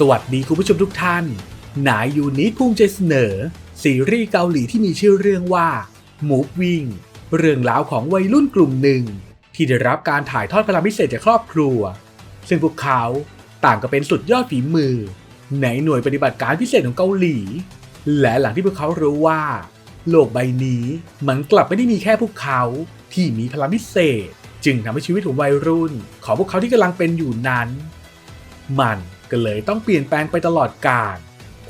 สวัสดีคุณผู้ชมทุกท่านนายยูนิตภูมิใจเสนอ ซีรีส์เกาหลีที่มีชื่อเรื่องว่า Moving เรื่องราวของวัยรุ่นกลุ่มหนึ่ง ที่ได้รับการถ่ายทอดพลังพิเศษจากครอบครัว ซึ่งพวกเขาต่างก็เป็นสุดยอดฝีมือ ในหน่วยปฏิบัติการพิเศษของเกาหลี และหลังที่พวกเขารู้ว่า โลกใบนี้มันกลับไม่ได้มีแค่พวกเขาที่มีพลังพิเศษ จึงทำให้ชีวิตของวัยรุ่น ของพวกเขาที่กำลังเป็นอยู่นั้น มัน ก็เลยต้องเปลี่ยนแปลงไปตลอดกาล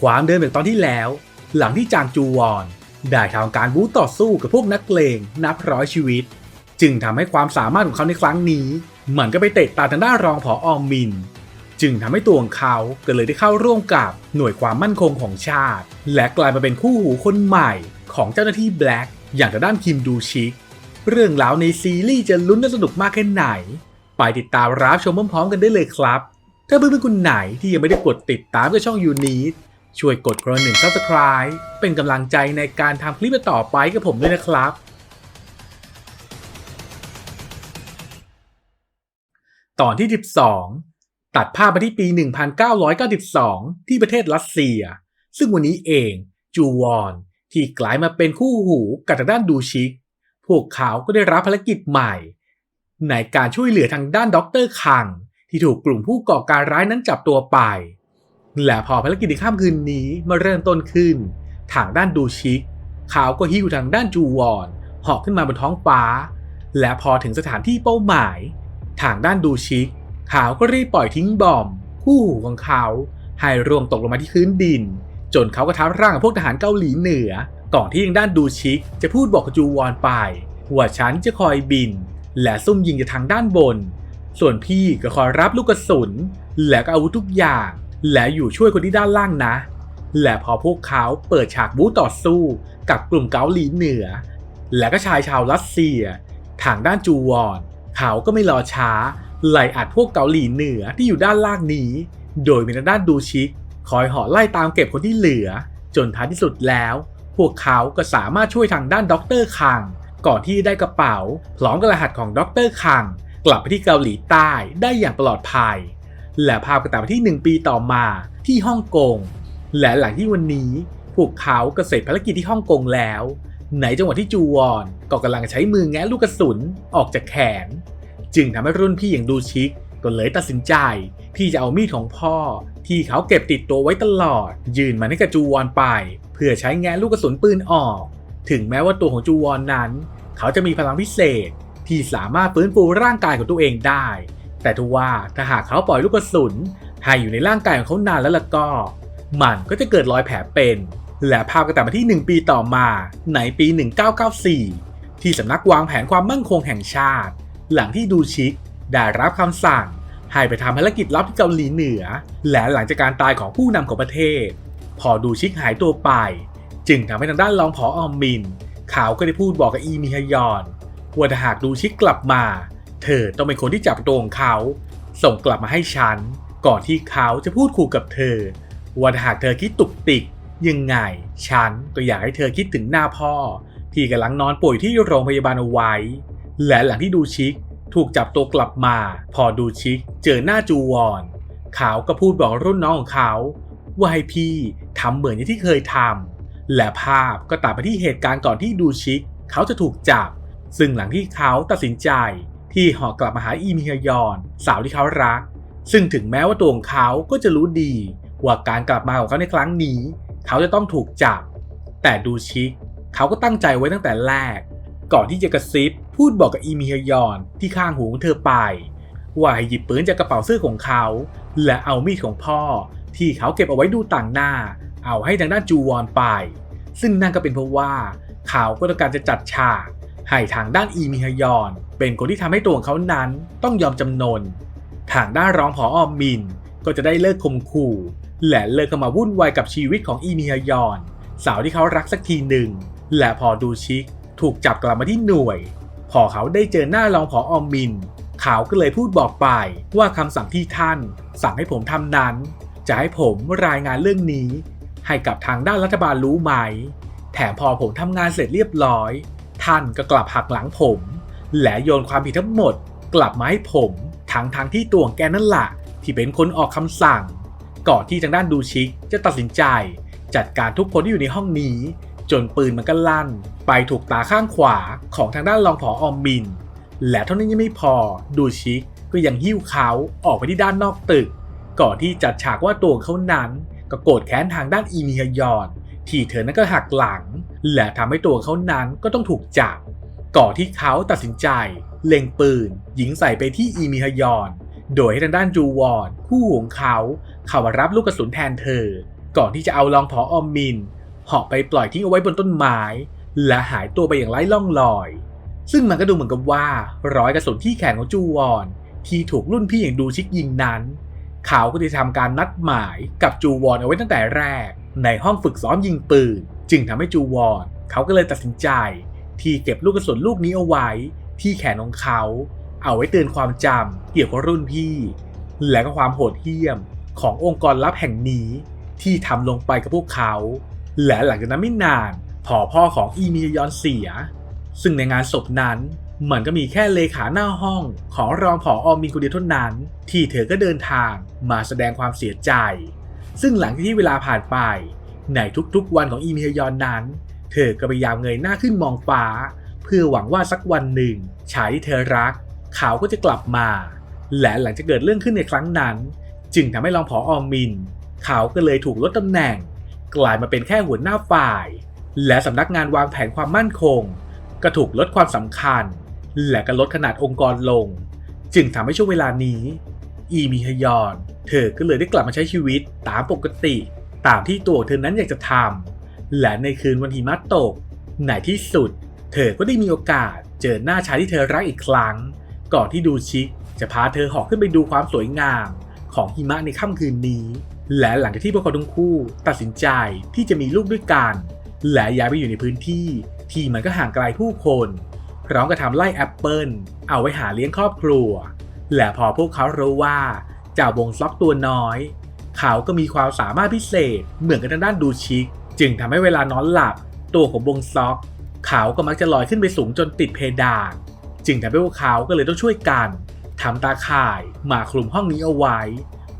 ความเดิมแบบตอนที่แล้ว หลังที่จางจูวอนได้ทำการบู๊ต่อสู้กับพวกนักเลงนับร้อยชีวิต จึงทำให้ความสามารถของเขาในครั้งนี้มันก็ไปเตะตาทางด้านรองผออมมิน จึงทำให้ตัวของเขาก็เลยได้เข้าร่วมกับหน่วยความมั่นคงของชาติ และกลายมาเป็นคู่หูคนใหม่ของเจ้าหน้าที่แบล็กอย่างทางด้านคิมดูชิก เรื่องราวในซีรีส์จะลุ้นและสนุกมากแค่ไหน ไปติดตามรับชมพร้อมๆกันได้เลยครับ ถ้าเพื่อนๆคนไหนที่ยังไม่ได้กดติดตามกับช่องยูนิตช่วยกดกระหนึ่ง subscribe เป็นกำลังใจในการทำคลิปต่อไปกับผมด้วยนะครับ ตอนที่ 12 ตัดภาพมาที่ปี 1992 ที่ประเทศรัสเซีย ซึ่งวันนี้เองจูวอนที่กลายมาเป็นคู่หูกับทางด้านดูชิก พวกเขาก็ได้รับภารกิจใหม่ ในการช่วยเหลือทางด้านด็อกเตอร์คัง ที่ถูกกลุ่มผู้ก่อการร้ายนั้นจับตัวไป และพอภารกิจในค่ำคืนนี้มาเริ่มต้นขึ้น ทางด้านดูชิกเขาก็หิ้วทางด้านจูวอนหาะขึ้นมาบนท้องฟ้า และพอถึงสถานที่เป้าหมาย ทางด้านดูชิกเขาก็รีบปล่อยทิ้งบอม คู่หูของเขาให้ร่วงตกลงมาที่พื้นดิน จนเขาก็ทับร่างกับพวกทหารเกาหลีเหนือ ก่อนที่ทางด้านดูชิกจะพูดบอกกับจูวอนไปว่าฉันจะคอยบิน และซุ่มยิงจากทางด้านบน ส่วนพี่ก็คอยรับลูกกระสุน และก็อาวุธทุกอย่าง และอยู่ช่วยคนที่ด้านล่างนะ และพอพวกเขาเปิดฉากบู๊ต่อสู้กับกลุ่มเกาหลีเหนือ และก็ชายชาวรัสเซีย ทางด้านจูวอนเขาก็ไม่รอช้าไล่อัดพวกเกาหลีเหนือที่อยู่ด้านล่างนี้ โดยมีทางด้านดูชิก คอยหาะไล่ตามเก็บคนที่เหลือ จนท้ายที่สุดแล้ว พวกเขาก็สามารถช่วยทางด้านด็อกเตอร์คังก่อนที่ได้กระเป๋าพร้อมกับรหัสของด็อกเตอร์คัง กลับไปที่เกาหลีใต้ได้อย่างปลอดภัย และภาพก็ตัดไปที่ 1 ปีต่อมาที่ฮ่องกง และหลังที่วันนี้พวกเขาเก็เสร็จภารกิจที่ฮ่องกงแล้ว ในจังหวะที่จูวอนก็กำลังใช้มือแงะลูกกระสุนออกจากแขน จึงทำให้รุ่นพี่อย่างดูชิกก็เลยตัดสินใจที่จะเอามีดของพ่อ ที่เขาเก็บติดตัวไว้ตลอด ยืนมันให้กับจูวอนไป เพื่อใช้แงะลูกกระสุนปืนออก ถึงแม้ว่าตัวของจูวอนนั้น เขาจะมีพลังพิเศษ ที่สามารถฟื้นฟูร่างกายของตัวเองได้ แต่ทว่าถ้าหากเขาปล่อยลูกกระสุนให้อยู่ในร่างกายของเขานานแล้วล่ะก็ มันก็จะเกิดรอยแผลเป็น และภาพก็ตัดมาที่ 1 ปีต่อมาในปี 1994 ที่สำนักวางแผนความมั่นคงแห่งชาติ หลังที่ดูชิกได้รับคำสั่งให้ไปทำภารกิจลับที่เกาหลีเหนือ และหลังจากการตายของผู้นำของประเทศ พอดูชิกหายตัวไป จึงทำให้ทางด้านรองผออมมิน เขาก็ได้พูดบอกกับอีมิฮยอน ว่าถ้าหากดูชิกกลับมา เธอต้องเป็นคนที่จับตัวของเขา ส่งกลับมาให้ฉัน ก่อนที่เขาจะพูดขู่กับเธอ ว่าถ้าหากเธอคิดตุกติก ยังไง ฉันก็อยากให้เธอคิดถึงหน้าพ่อ ที่กำลังนอนป่วยที่โรงพยาบาลเอาไว้ และหลังที่ดูชิกถูกจับตัวกลับมา พอดูชิกเจอหน้าจูวอนเขาก็พูดบอกรุ่นน้องของเขาว่าให้พี่ทำเหมือนที่เคยทำและภาพก็ตัดไปที่เหตุการณ์ก่อนที่ดูชิก เขาจะถูกจับ ซึ่งหลังที่เขาตัดสินใจที่หอกลับมาหาอีมิฮยอนสาวที่เขารัก ซึ่งถึงแม้ว่าตัวของเขาก็จะรู้ดี ว่าการกลับมาของเขาในครั้งนี้ เขาจะต้องถูกจับ แต่ดูชิกเขาก็ตั้งใจไว้ตั้งแต่แรก ก่อนที่จะกระซิบพูดบอกกับอีมิฮยอนที่ข้างหูของเธอไป ว่าให้หยิบปืนจากกระเป๋าเสื้อของเขา และเอามีดของพ่อ ที่เขาเก็บเอาไว้ดูต่างหน้า เอาให้ทางด้านจูวอนไป ซึ่งนั่นก็เป็นเพราะว่าเขาก็ต้องการจะจัดฉาก ให้ทางด้านอีมิฮยอน เป็นคนที่ทำให้ตัวของเขานั้นต้องยอมจำนน ทางด้านรองผออมิน ก็จะได้เลิกคมขู่ และเลิกเข้ามาวุ่นวายกับชีวิตของอีมิฮยอน สาวที่เขารักสักทีหนึ่ง และพอดูชิกถูกจับกลับมาที่หน่วย พอเขาได้เจอหน้ารองผออมิน เขาก็เลยพูดบอกไปว่าคำสั่งที่ท่าน สั่งให้ผมทำนั้น จะให้ผมรายงานเรื่องนี้ ให้กับทางด้านรัฐบาลรู้ไหม แถมพอผมทำงานเสร็จเรียบร้อย ท่านก็กลับหักหลังผม และโยนความผิดทั้งหมด กลับมาให้ผมทั้งทางที่ตัวของแกนั่นแหละที่เป็นคนออกคำสั่ง ก่อนที่ทางด้านดูชิกจะตัดสินใจ จัดการทุกคนที่อยู่ในห้องนี้ จนปืนมันก็ลั่น ไปถูกตาข้างขวาของทางด้านรองผออมมิน และเท่านั้นยังไม่พอดูชิกก็ยังหิ้วเขาออกไปที่ด้านนอกตึก ก่อนที่จัดฉากว่าตัวเขานั้นก็โกรธแค้นทางด้านอีมีฮยอน ที่เธอนั้นก็หักหลัง และทำให้ตัวเขานั้นก็ต้องถูกจับ ก่อนที่เขาตัดสินใจ เล็งปืนยิงใส่ไปที่อีมีฮยอน โดยให้ทางด้านจูวอนคู่ของเขาเข้ามารับลูกกระสุนแทนเธอ ก่อนที่จะเอารองผออมมินเหาะไปปล่อยทิ้งเอาไว้บนต้นไม้ และหายตัวไปอย่างไร้ล่องรอย ซึ่งมันก็ดูเหมือนกับว่ารอยกระสุนที่แขนของจูวอน ที่ถูกรุ่นพี่อย่างดูชิกยิงนั้น เขาก็ได้ทำการนัดหมายกับจูวอนเอาไว้ตั้งแต่แรก ในห้องฝึกซ้อมยิงปืน จึงทำให้จูวอนเขาก็เลยตัดสินใจ ที่เก็บลูกกระสุนลูกนี้เอาไว้ ที่แขนของเขา เอาไว้เตือนความจำเกี่ยวกับรุ่นพี่ และก็ความโหดเหี้ยมขององค์กรลับแห่งนี้ที่ทำลงไปกับพวกเขา และหลังจากนั้นไม่นานพอพ่อของอีมียอนเสีย ซึ่งในงานศพนั้นมันก็มีแค่เลขาหน้าห้อง ของรองผออมินคนเดียวเท่านั้น ที่เธอก็เดินทางมาแสดงความเสียใจ ซึ่งหลังจากที่เวลาผ่านไป ในทุกๆวันของอีมียอนนั้น เธอก็พยายามเงยหน้าขึ้นมองฟ้า เพื่อหวังว่าสักวันหนึ่งชายที่เธอรัก เขาก็จะกลับมา และหลังจากเกิดเรื่องขึ้นในครั้งนั้น จึงทำให้รองผออมิน เขาก็เลยถูกลดตำแหน่ง กลายมาเป็นแค่หัวหน้าฝ่าย และสำนักงานวางแผนความมั่นคง ก็ถูกลดความสำคัญ และก็ลดขนาดองค์กรลง จึงทำให้ช่วงเวลานี้ อีมีฮยอน เธอก็เลยได้กลับมาใช้ชีวิตตามปกติตามที่ตัวเธอนั้นอยากจะทำและในคืนวันหิมะตกในที่สุด เธอก็ได้มีโอกาสเจอหน้าชายที่เธอรักอีกครั้ง ก่อนที่ดูชิกจะพาเธอหอกขึ้นไปดูความสวยงามของหิมะในค่ำคืนนี้ และหลังจากที่พวกเขาทั้งคู่ตัดสินใจที่จะมีลูกด้วยกัน และย้ายไปอยู่ในพื้นที่ที่มันก็ห่างไกลผู้คนพร้อมกับทำไล่แอปเปิลเอาไว้หาเลี้ยงครอบครัว และพอพวกเขารู้ว่า จ้าวงซ็อกตัวน้อย เขาก็มีความสามารถพิเศษ เหมือนกับทางด้านดูชิก จึงทำให้เวลานอนหลับ ตัวของวงซ็อกเขาก็มักจะลอยขึ้นไปสูงจนติดเพดาน จึงทำให้พวกเขาก็เลยต้องช่วยกันทำตาข่ายมาคลุมห้องนี้เอาไว้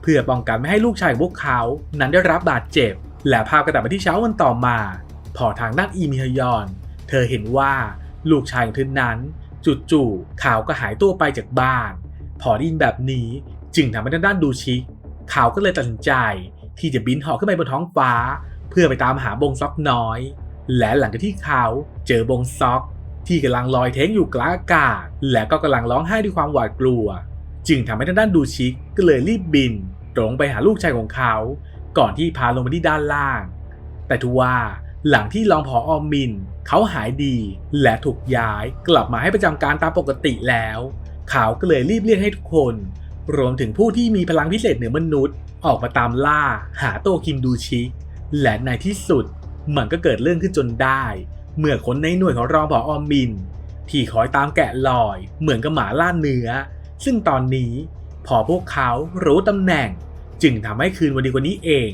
เพื่อป้องกันไม่ให้ลูกชายของพวกเขานั้นได้รับบาดเจ็บ และภาพกระตับมาที่เช้าวันต่อมา พอทางด้านอีมิฮยอน เธอเห็นว่าลูกชายของเธอนั้น จู่ๆเขาก็หายตัวไปจากบ้าน พอได้ยินแบบนี้ จึงทำให้ทางด้านดูชิกเขาก็เลยตัดสินใจ ที่จะบินหาะขึ้นไปบนท้องฟ้า เพื่อไปตามหาบงซ็อกน้อย และหลังจากที่เขาเจอบงซ็อก ที่กำลังลอยเท้งอยู่กลางอากาศ และก็กำลังร้องไห้ด้วยความหวาดกลัว จึงทำให้ทางด้านดูชิกก็เลยรีบบิน ตรงไปหาลูกชายของเขา ก่อนที่พาลงมาที่ด้านล่าง แต่ทว่าหลังที่รองผออมมิน เขาหายดี และถูกย้ายกลับมาให้ประจำการตามปกติแล้ว เขาก็เลยรีบเรียกให้ทุกคน รวมถึงผู้ที่มีพลังพิเศษเหนือมนุษย์ ออกมาตามล่าหาโตคิมดูชิ และในที่สุดมันก็เกิดเรื่องขึ้นจนได้ เมื่อคนในหน่วยของรองผออมิน ที่คอยตามแกะลอย เหมือนกับหมาล่าเนื้อ ซึ่งตอนนี้พอพวกเขารู้ตำแหน่ง จึงทำให้คืนวันดีกว่านี้เอง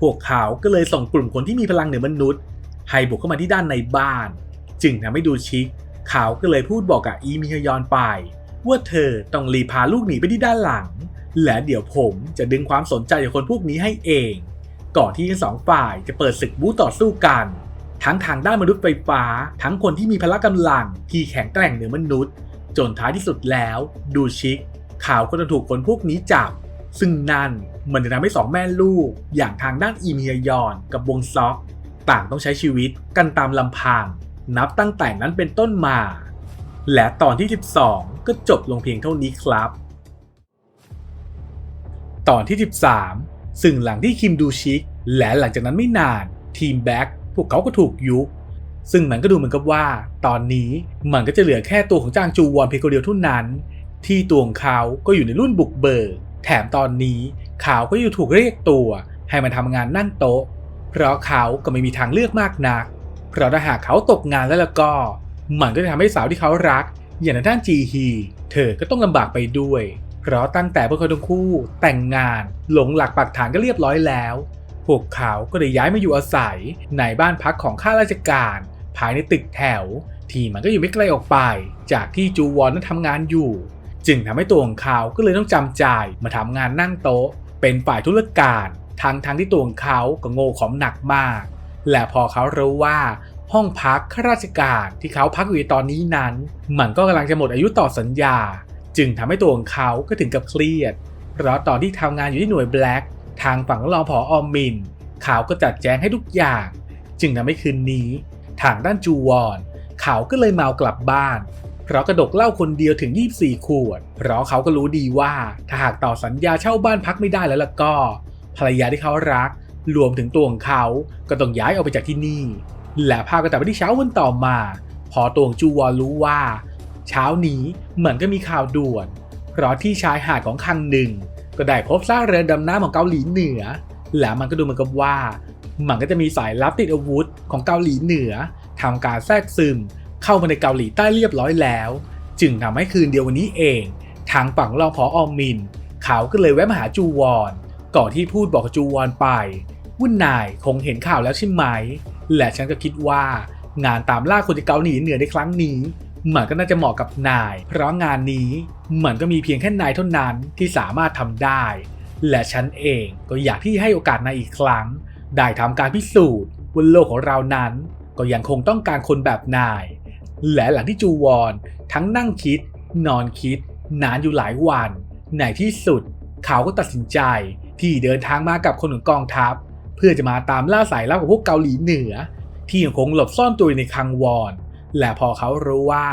พวกเขาก็เลยส่งกลุ่มคนที่มีพลังเหนือมนุษย์ ให้บุกเข้ามาที่ด้านในบ้าน จึงทำให้ดูชิคเขาก็เลยพูดบอกกับอีมิฮยอนไป ว่าเธอต้องรีพาลูกหนีไปที่ด้านหลัง และเดี๋ยวผมจะดึงความสนใจจากคนพวกนี้ให้เอง ก่อนที่ทั้งสองฝ่ายจะเปิดศึกบู๊ต่อสู้กัน ทั้งทางด้านมนุษย์ไฟฟ้า ทั้งคนที่มีพละกำลังที่แข็งแกร่งเหนือมนุษย์ จนท้ายที่สุดแล้ว ดูชิคเขาวก็จะถูกคนพวกนี้จับ ซึ่งนั่นมันจะทำให้สองแม่ลูก อย่างทางด้านอีเมียยอนกับวงซ็อกต่างต้องใช้ชีวิตกันตามลำพัง นับตั้งแต่นั้นเป็นต้นมา และตอนที่ 12 ก็จบลงเพียงเท่านี้ครับ ตอนที่ 13 ซึ่งหลังที่คิมดูชิก และหลังจากนั้นไม่นานทีมแบ็คพวกเขาก็ถูกยุบซึ่งมันก็ดูเหมือนกับว่า ตอนนี้มันก็จะเหลือแค่ตัวของจางจูวอนเพียงคนเดียวเท่านั้น ที่ตัวของเขาก็อยู่ในรุ่นบุกเบิกแถมตอนนี้เขาก็อยู่ถูกเรียกตัวให้มาทำงานนั่งโต๊ะ เพราะเขาก็ไม่มีทางเลือกมากนัก เพราะถ้าหากเขาตกงานแล้วแล้วก็ มันก็จะทำให้สาวที่เขารัก อย่างทางด้านจีฮีเธอก็ต้องลำบากไปด้วย เพราะตั้งแต่พวกเขาทั้งคู่แต่งงานหลงหลักปักฐานก็เรียบร้อยแล้ว พวกเขาก็เลยย้ายมาอยู่อาศัยในบ้านพักของข้าราชการ ภายในตึกแถว ที่มันก็อยู่ไม่ไกลออกไป จากที่จูวอนนั้นทำงานอยู่ จึงทำให้ตัวของเขาก็เลยต้องจำใจมาทำงานนั่งโต๊ะ เป็นฝ่ายธุรการทั้งทั้งที่ตัวของเขาก็โง่ขอมหนักมาก และพอเขารู้ว่า ห้องพักข้าราชการที่เขาพักอยู่ตอนนี้นั้น มันก็กำลังจะหมดอายุต่อสัญญา จึงทำให้ตัวของเขาก็ถึงกับเครียด เพราะตอนที่ทำงานอยู่ที่หน่วยแบล็กทางฝั่งรองผออมินเขาก็จัดแจงให้ทุกอย่าง จึงทำให้คืนนี้ ทางด้านจูวอนเขาก็เลยเมากลับบ้านเพราะกระดกเหล้าคนเดียวถึง 24 ขวด เพราะเขาก็รู้ดีว่าถ้าหากต่อสัญญาเช่าบ้านพักไม่ได้แล้วล่ะก็ ภรรยาที่เขารัก รวมถึงตัวของเขาก็ต้องย้ายออกไปจากที่นี่ และภาพก็ตัดไปที่เช้าวันต่อมา พอตวงจูวอนรู้ว่า เช้านี้เหมือนก็มีข่าวด่วน เพราะที่ชายหาดของคังหนึ่ง ก็ได้พบซากเรือดำน้ำของเกาหลีเหนือ และมันก็ดูเหมือนกับว่ามันก็จะมีสายลับติดอาวุธของเกาหลีเหนือทำการแทรกซึม เข้ามาในเกาหลีใต้เรียบร้อยแล้ว จึงทำให้คืนเดียววันนี้เอง ทางฝั่งรองพอออมิน เขาก็เลยแวะมาหาจูวอนก่อนที่พูดบอกจูวอนไป ว่านายคงเห็นข่าวแล้วใช่ไหม และฉันก็คิดว่า งานตามล่าคนจากเกาหลีเหนือในครั้งนี้ มันก็น่าจะเหมาะกับนาย เพราะงานนี้มันก็มีเพียงแค่นายเท่านั้นที่สามารถทำได้ และฉันเองก็อยากที่ให้โอกาสนายอีกครั้ง ได้ทำการพิสูจน์ว่าโลกของเรานั้น ก็ยังคงต้องการคนแบบนาย และหลังที่จูวอนทั้งนั่งคิด นอนคิด นานอยู่หลายวันในที่สุดเขาก็ตัดสินใจที่เดินทางมากับคนของกองทัพ พื่อจะมาตามล่าสายลับของพวกเกาหลีเหนือ ที่ยังคงหลบซ่อนตัวอยู่ในคังวอน และพอเขารู้ว่า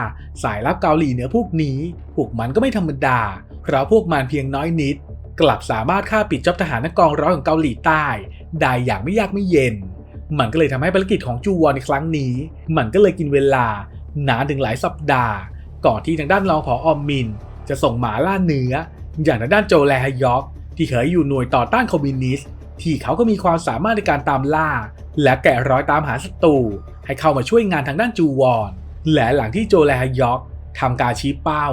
สายลับเกาหลีเหนือพวกนี้ พวกมันก็ไม่ธรรมดา เพราะพวกมันเพียงน้อยนิด กลับสามารถฆ่าปิดจ็อบทหารนักกองร้อยของเกาหลีใต้ ได้อย่างไม่ยากไม่เย็น มันก็เลยทำให้ภารกิจของจูวอนในครั้งนี้ มันก็เลยกินเวลานานถึงหลายสัปดาห์ ก่อนที่ทางด้านรองผออมมิน จะส่งหมาล่าเนื้อ อย่างทางด้านโจแลฮยอกที่เคยอยู่หน่วยต่อต้านคอมมิวนิสต์ ที่เขาก็มีความสามารถในการตามล่า และแกะรอยตามหาศัตรูให้เข้ามาช่วยงานทางด้านจูวอนและหลังที่โจแลฮยอกทำการชี้เป้า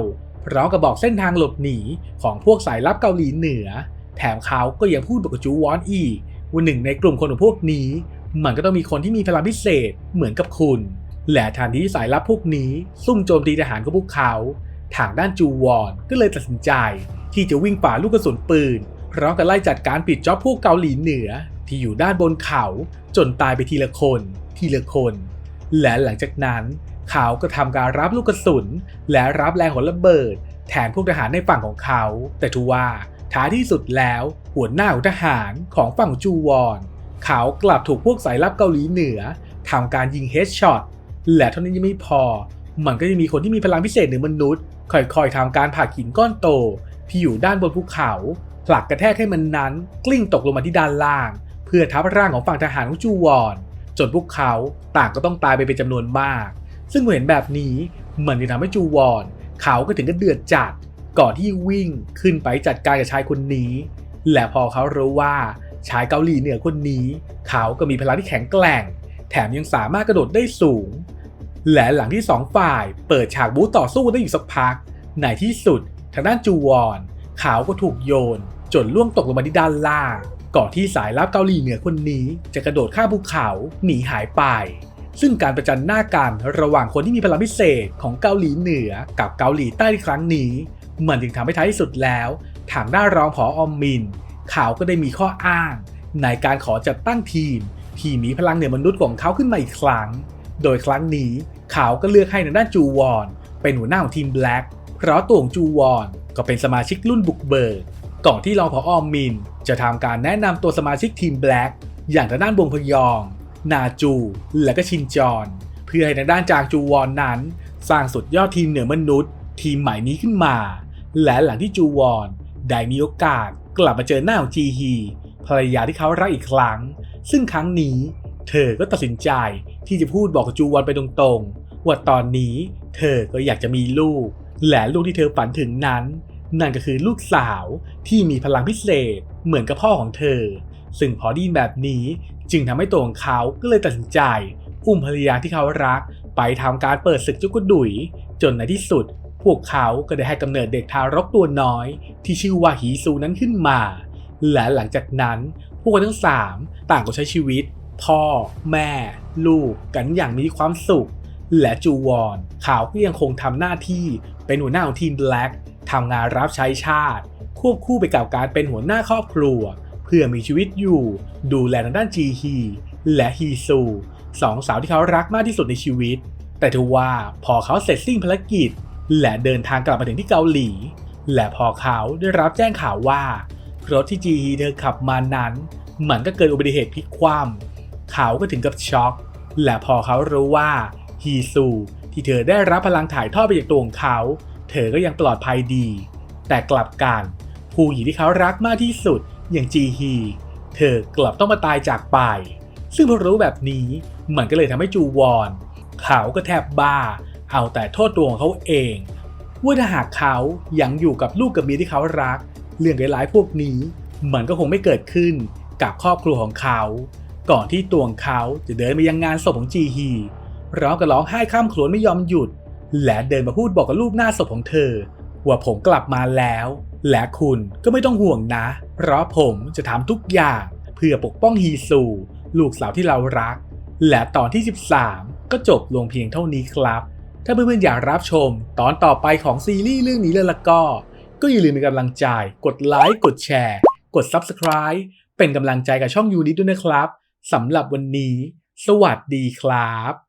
พร้อมกับบอกเส้นทางหลบหนีของพวกสายลับเกาหลีเหนือ แถมเขาก็ยังพูดบอกกับจูวอนอีกว่าหนึ่งในกลุ่มคนของพวกนี้ มันก็ต้องมีคนที่มีพลังพิเศษเหมือนกับคุณ และทันทีที่สายลับพวกนี้ ซุ่มโจมตีทหารของพวกเขา ทางด้านจูวอนก็เลยตัดสินใจ ที่จะวิ่งฝ่าลูกกระสุนปืน พร้อมกับไล่จัดการปิดจ็อบพวกเกาหลีเหนือที่อยู่ด้านบนเขาจนตายไปทีละคน ทีละคน และหลังจากนั้นเขาก็ทำการรับลูกกระสุน และรับแรงของระเบิด แทนพวกทหารในฝั่งของเขา แต่ทว่าท้ายที่สุดแล้วหัวหน้าของทหารของฝั่งจูวอนเขากลับถูกพวกสายลับเกาหลีเหนือทำการยิงเฮดช็อตและเท่านั้นยังไม่พอ มันก็จะมีคนที่มีพลังพิเศษเหนือมนุษย์ค่อยๆทำการผลักหินก้อนโตที่อยู่ด้านบนภูเขา ผลักกระแทกให้มันนั้นกลิ้งตกลงมาที่ด้านล่าง เพื่อทับร่างของฝั่งทหารของจูวอนจนพวกเขาต่างก็ต้องตายไปเป็นจำนวนมาก ซึ่งเห็นแบบนี้มันจะทำให้จูวอนเขาก็ถึงกับเดือดจัดก่อนที่วิ่งขึ้นไปจัดการกับชายคนนี้ และพอเขารู้ว่าชายเกาหลีเหนือคนนี้ เขาก็มีพลังที่แข็งแกร่ง แถมยังสามารถกระโดดได้สูง และหลังที่สองฝ่ายเปิดฉากบู๊ต่อสู้ได้อยู่สักพักในที่สุดทางด้านจูวอนเขาก็ถูกโยน จนล่วงตกลงมาที่ด้านล่าง ก่อนที่สายลับเกาหลีเหนือคนนี้ จะกระโดดข้ามภูเขาหนีหายไป ซึ่งการประจันหน้ากันระหว่างคนที่มีพลังพิเศษของเกาหลีเหนือกับเกาหลีใต้ในครั้งนี้ มันจึงทำให้ท้ายที่สุดแล้ว ทางด้านรองผออมมินเขาก็ได้มีข้ออ้าง ในการขอจัดตั้งทีม ที่มีพลังเหนือมนุษย์ของเขาขึ้นมาอีกครั้ง โดยครั้งนี้เขาก็เลือกให้ทางด้านจูวอนเป็นหัวหน้าของทีมแบล็กเพราะตัวของจูวอนก็เป็นสมาชิกรุ่นบุกเบิก ก่อนที่รองผออมิน จะทำการแนะนำตัวสมาชิกทีมแบล็กอย่างทางด้านบงพยอง นาจู และก็ชินจอนเพื่อให้ทางด้านจางจูวอนนั้น สร้างสุดยอดทีมเหนือมนุษย์ ทีมใหม่นี้ขึ้นมา และหลังที่จูวอนได้มีโอกาสกลับมาเจอหน้าของจีฮีภรรยาที่เขารักอีกครั้ง ซึ่งครั้งนี้ เธอก็ตัดสินใจที่จะพูดบอกจูวอนไปตรงๆว่าตอนนี้ เธอก็อยากจะมีลูก และลูกที่เธอฝันถึงนั้น นั่นก็คือลูกสาวที่มีพลังพิเศษเหมือนกับพ่อของเธอ ซึ่งพอไดีนแบบนี้จึงทำให้ตัวของเขาก็เลยตัดสินใจ อุ้มภรรยาที่เขารัก ไปทำการเปิดศึกจุกดุยจนในที่สุด พวกเขาก็ได้ให้กำเนิดเด็กทารกตัวน้อย ที่ชื่อว่าฮีซูนั้นขึ้นมา และหลังจากนั้น พวกเขาทั้งสามต่างก็ใช้ชีวิต พ่อ แม่ ลูกกันอย่างมีความสุข และจูวอนเขาก็ยังคงทำหน้าที่เป็นหัวหน้าของทีมแบล็ก ทำงานรับใช้ชาติ ควบคู่ไปกับการเป็นหัวหน้าครอบครัว เพื่อมีชีวิตอยู่ ดูแลทางด้านจีฮีและฮีซูสองสาวที่เขารักมากที่สุดในชีวิต แต่ทว่าพอเขาเสร็จสิ้นภารกิจ และเดินทางกลับมาถึงที่เกาหลี และพอเขาได้รับแจ้งข่าวว่ารถที่จีฮีเธอขับมานั้น มันก็เกิดอุบัติเหตุพลิกคว่ำเขาก็ถึงกับช็อก และพอเขารู้ว่าฮีซูที่เธอได้รับพลังถ่ายทอดไปจากตัวของเขา เธอก็ยังปลอดภัยดี แต่กลับกันผู้หญิงที่เขารักมากที่สุดอย่างจีฮี เธอกลับต้องมาตายจากไป ซึ่งพอรู้แบบนี้มันก็เลยทำให้จูวอน เขาก็แทบบ้า เอาแต่โทษตัวของเขาเอง ว่าถ้าหากเขายังอยู่กับลูกกับเมียที่เขารัก เรื่องร้ายๆพวกนี้ มันก็คงไม่เกิดขึ้นกับครอบครัวของเขา ก่อนที่ตัวของเขาจะเดินไปยังงานศพของจีฮีร้องกับร้องไห้ข้ามครวญไม่ยอมหยุด และเดินมาพูดบอกกับรูปหน้าศพของเธอ ว่าผมกลับมาแล้ว และคุณก็ไม่ต้องห่วงนะ เพราะผมจะทำทุกอย่าง เพื่อปกป้องฮีซู ลูกสาวที่เรารัก และตอนที่ 13 ก็จบลงเพียงเท่านี้ครับ ถ้าเพื่อนๆอยากรับชมตอนต่อไปของซีรีส์เรื่องนี้เลยละก็ ก็อย่าลืมเป็นกำลังใจ กดไลค์กดแชร์ กด Subscribe เป็นกำลังใจกับช่องยูนิตด้วยนะครับสำหรับวันนี้ สวัสดีครับ